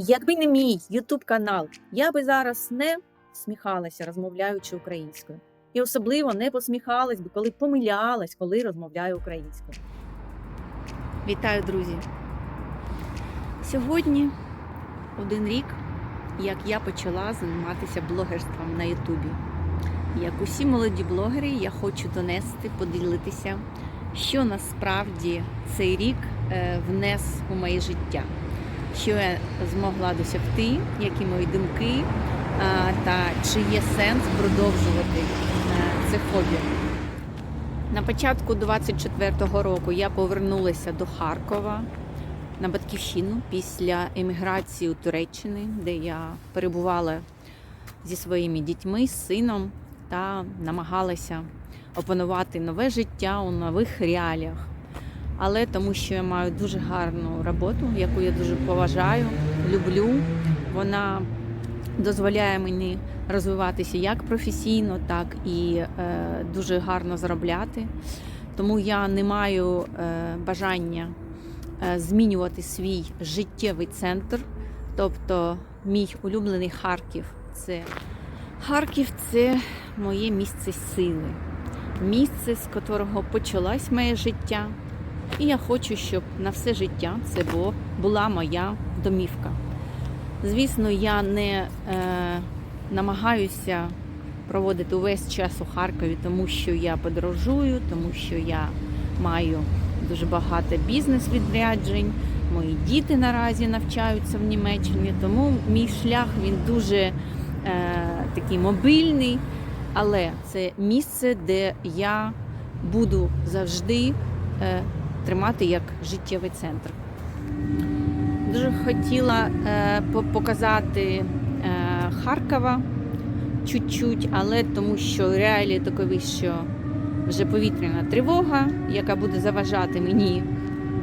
Якби не мій Ютуб канал, я би зараз не сміхалася, розмовляючи українською. І особливо не посміхалась би, коли помилялась, коли розмовляю українською. Вітаю, друзі! Сьогодні один рік, як я почала займатися блогерством на Ютубі. Як усі молоді блогери, я хочу донести, поділитися, що насправді цей рік е, внес у моє життя, що я змогла досягти, які мої думки, та чи є сенс продовжувати е, це хобі. На початку 24-го року я повернулася до Харкова на батьківщину після еміграції у Туреччини, де я перебувала зі своїми дітьми, з сином та намагалася опанувати нове життя у нових реаліях. Але тому, що я маю дуже гарну роботу, яку я дуже поважаю, люблю, вона дозволяє мені розвиватися як професійно, так і е, дуже гарно заробляти. Тому я не маю е, бажання е, змінювати свій життєвий центр. Тобто, мій улюблений Харків це Харків це моє місце сили, місце, з якого почалось моє життя. І я хочу, щоб на все життя це була моя домівка. Звісно, я не е, намагаюся проводити увесь час у Харкові, тому що я подорожую, тому що я маю дуже багато бізнес-відряджень. Мої діти наразі навчаються в Німеччині, тому мій шлях він дуже е, такий мобільний, але це місце, де я буду завжди е, тримати як життєвий центр. Дуже хотіла е, показати е, Харкова чуть-чуть, але тому що реалії такові, що вже повітряна тривога, яка буде заважати мені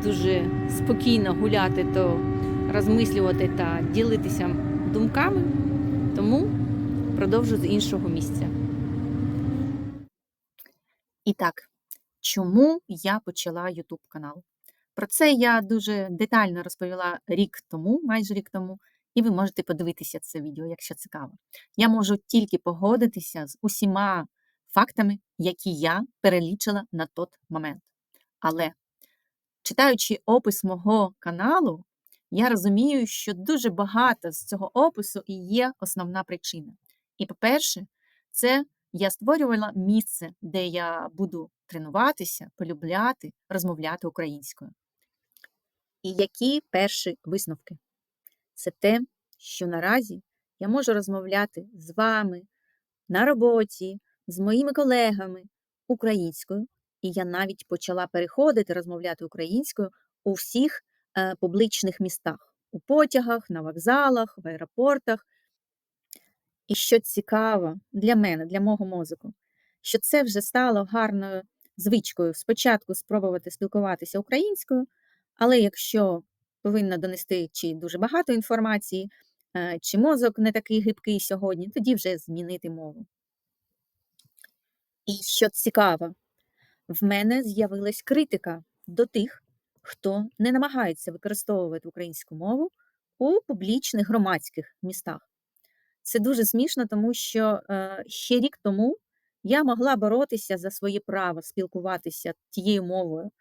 дуже спокійно гуляти, то розмислювати та ділитися думками. Тому продовжу з іншого місця. І так, чому я почала Ютуб канал? Про це я дуже детально розповіла рік тому, майже рік тому, і ви можете подивитися це відео, якщо цікаво. Я можу тільки погодитися з усіма фактами, які я перелічила на той момент. Але читаючи опис мого каналу, я розумію, що дуже багато з цього опису і є основна причина. І, по-перше, це я створювала місце, де я буду тренуватися, полюбляти, розмовляти українською. І які перші висновки? Це те, що наразі я можу розмовляти з вами на роботі, з моїми колегами українською, і я навіть почала переходити розмовляти українською у всіх е, публічних містах, у потягах, на вокзалах, в аеропортах. І що цікаво для мене, для мого мозку, що це вже стало гарною звичкою спочатку спробувати спілкуватися українською, але якщо повинна донести чи дуже багато інформації, е, чи мозок не такий гибкий сьогодні, тоді вже змінити мову. І що цікаво, в мене з'явилась критика до тих, хто не намагається використовувати українську мову у публічних громадських містах. Це дуже смішно, тому що е, ще рік тому я могла боротися за своє право спілкуватися тією мовою,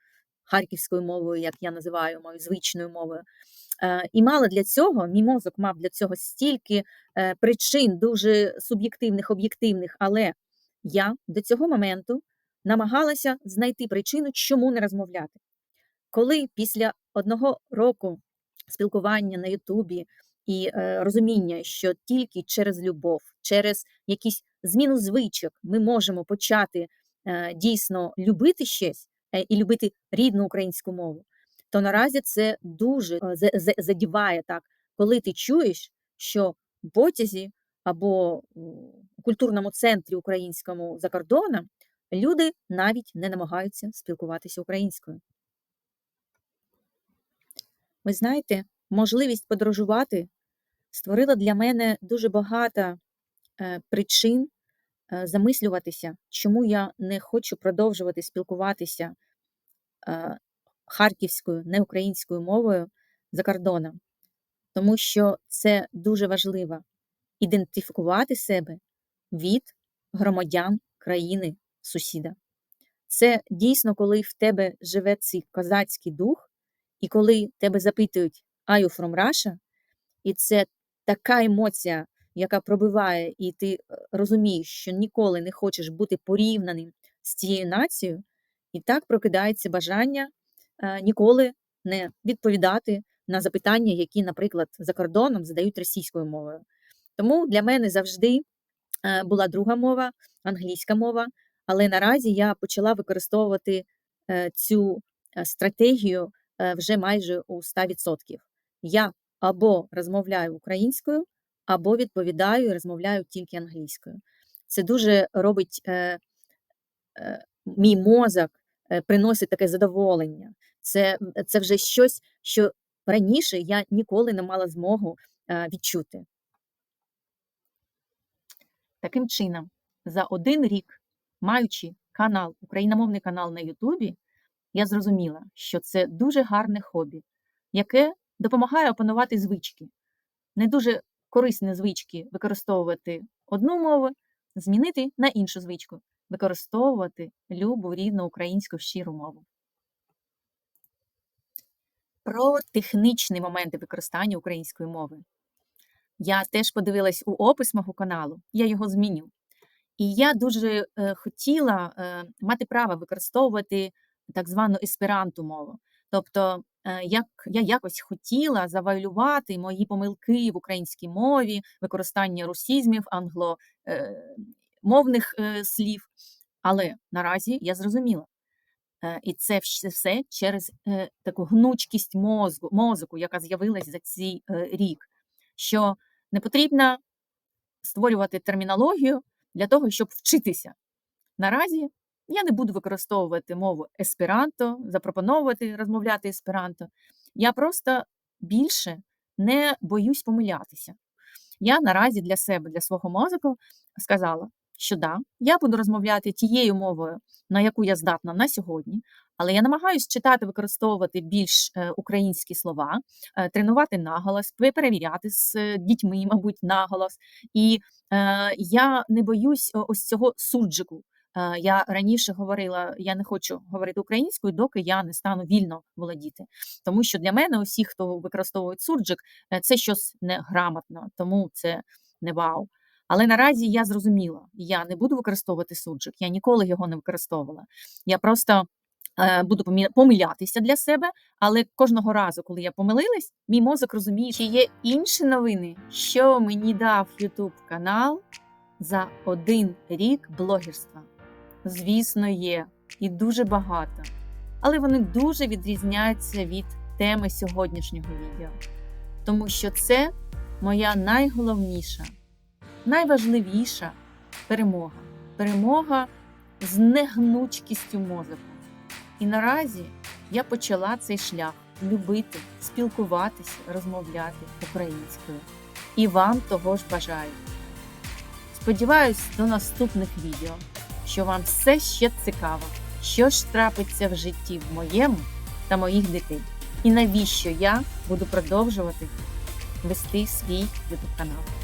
харківською мовою, як я називаю мою звичною мовою. Е, і мала для цього, мій мозок мав для цього стільки е, причин, дуже суб'єктивних, об'єктивних, але я до цього моменту намагалася знайти причину, чому не розмовляти. Коли після одного року спілкування на Ютубі і е, розуміння, що тільки через любов, через якісь зміну звичок ми можемо почати е, дійсно любити щось е, і любити рідну українську мову, то наразі це дуже за- за- задіває так, коли ти чуєш, що в потязі або у культурному центрі українському за кордоном люди навіть не намагаються спілкуватися українською. Ви знаєте, можливість подорожувати створила для мене дуже багато е, причин е, замислюватися, чому я не хочу продовжувати спілкуватися е, харківською, не українською мовою за кордоном. тому що це дуже важливо ідентифікувати себе від громадян країни сусіда. Це дійсно, коли в тебе живе цей козацький дух, і коли тебе запитують «Are you from Russia?» і це така емоція, яка пробиває, і ти е, розумієш, що ніколи не хочеш бути порівняним з цією нацією, і так прокидається бажання е, ніколи не відповідати на запитання, які, наприклад, за кордоном задають російською мовою. Тому для мене завжди е, була друга мова, англійська мова, але наразі я почала використовувати цю стратегію вже майже у 100%. Я або розмовляю українською, або відповідаю і розмовляю тільки англійською. Це дуже робить е, е, мій мозок, е, приносить таке задоволення. Це, це вже щось, що раніше я ніколи не мала змогу е, відчути. Таким чином, за один рік, маючи канал, україномовний канал на Ютубі, я зрозуміла, що це дуже гарне хобі, яке допомагає опанувати звички. Не дуже корисні звички використовувати одну мову, змінити на іншу звичку, використовувати любу рідну українську щиру мову. Про технічні моменти використання української мови. Я теж подивилась у опис мого каналу, я його зміню. І я дуже е, хотіла е, мати право використовувати так звану есперанту мову. Тобто, як я якось хотіла завуалювати мої помилки в українській мові, використання русізмів, англомовних е, слів. Але наразі я зрозуміла, Е, і це все через е, таку гнучкість мозку, мозку, яка з'явилась за цей е, рік, що не потрібно створювати термінологію для того, щоб вчитися. Наразі я не буду використовувати мову есперанто, запропоновувати розмовляти есперанто. Я просто більше не боюсь помилятися. Я наразі для себе, для свого мозку сказала, що да, я буду розмовляти тією мовою, на яку я здатна на сьогодні, але я намагаюся читати, використовувати більш е, українські слова, е, тренувати наголос, перевіряти з е, дітьми, мабуть, наголос. І я не боюсь ось цього суджику. Е, Я раніше говорила, я не хочу говорити українською, доки я не стану вільно володіти. Тому що для мене усі, хто використовують сурджик, е, це щось неграмотно, тому це не вау. Але наразі я зрозуміла, я не буду використовувати суджик, я ніколи його не використовувала. Я просто е, буду помилятися для себе, але кожного разу, коли я помилилась, мій мозок розуміє, чи є інші новини, що мені дав YouTube канал за один рік блогерства. Звісно, є і дуже багато, але вони дуже відрізняються від теми сьогоднішнього відео, тому що це моя найголовніша, найважливіша перемога. Перемога з негнучкістю мозку. І наразі я почала цей шлях любити, спілкуватися, розмовляти українською. І вам того ж бажаю. Сподіваюсь, до наступних відео, що вам все ще цікаво, що ж трапиться в житті в моєму та моїх дітей. І навіщо я буду продовжувати вести свій YouTube канал.